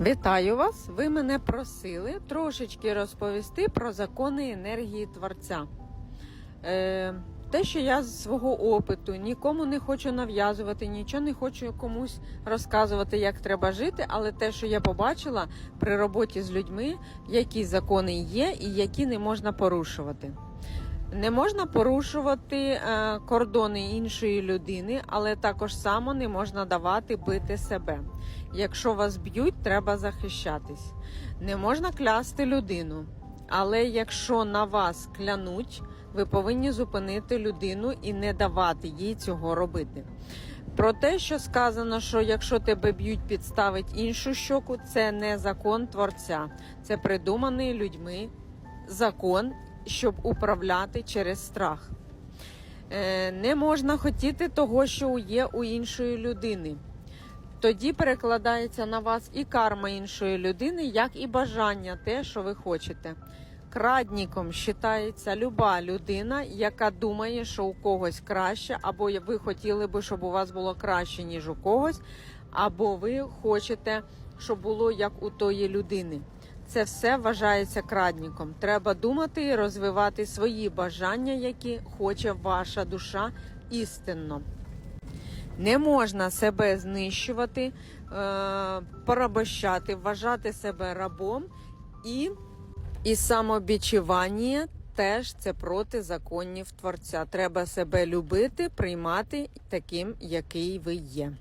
Вітаю вас! Ви мене просили трошечки розповісти про закони енергії Творця. Е, те, що я з свого опиту нікому не хочу нав'язувати, нічого не хочу комусь розказувати, як треба жити, але те, що я побачила при роботі з людьми, які закони є і які не можна порушувати. Не можна порушувати е, кордони іншої людини, але також само не можна давати бити себе. Якщо вас б'ють, треба захищатись. Не можна клясти людину, але якщо на вас клянуть, ви повинні зупинити людину і не давати їй цього робити. Про те, що сказано, що якщо тебе б'ють, підставить іншу щоку, це не закон творця, це придуманий людьми закон, щоб управляти через страх. Е, Не можна хотіти того, що є у іншої людини. Тоді перекладається на вас і карма іншої людини, як і бажання, те, що ви хочете. Крадником вважається люба людина, яка думає, що у когось краще, або ви хотіли би, щоб у вас було краще, ніж у когось, або ви хочете, щоб було як у тої людини. Це все вважається крадником. Треба думати і розвивати свої бажання, які хоче ваша душа істинно. Не можна себе знищувати, е, порабощати, вважати себе рабом і, і самобічування теж це проти законів Творця. Треба себе любити, приймати таким, який ви є.